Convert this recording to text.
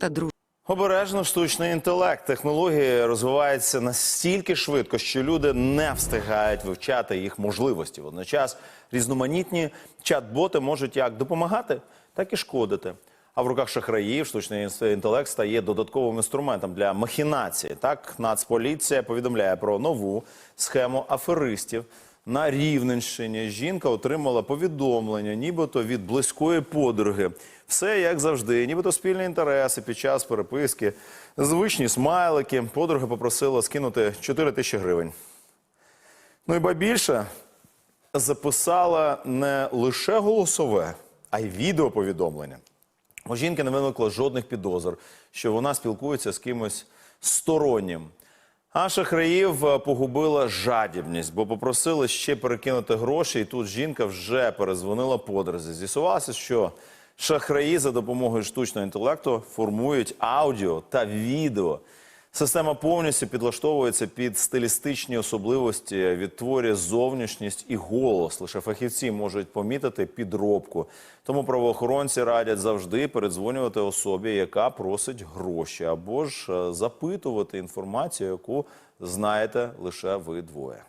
та дружби. Обережно штучний інтелект. Технології розвиваються настільки швидко, що люди не встигають вивчати їх можливості. Водночас різноманітні чат-боти можуть як допомагати, так і шкодити. А в руках шахраїв штучний інтелект стає додатковим інструментом для махінації. Так, Нацполіція повідомляє про нову схему аферистів. На Рівненщині жінка отримала повідомлення, нібито від близької подруги. Все як завжди, нібито спільні інтереси під час переписки, звичні смайлики. Подруга попросила скинути 4 тисячі гривень. Ну і ба більше записала не лише голосове, а й відеоповідомлення. У жінки не виникло жодних підозр, що вона спілкується з кимось стороннім. А шахраїв е, погубила жадібність, бо попросили ще перекинути гроші, і тут жінка вже перезвонила подрузі. З'ясувалося, що шахраї за допомогою штучного інтелекту формують аудіо та відео. Система повністю підлаштовується під стилістичні особливості, відтворює зовнішність і голос. Лише фахівці можуть помітити підробку. Тому правоохоронці радять завжди передзвонювати особі, яка просить гроші, або ж е, запитувати інформацію, яку знаєте лише ви двоє.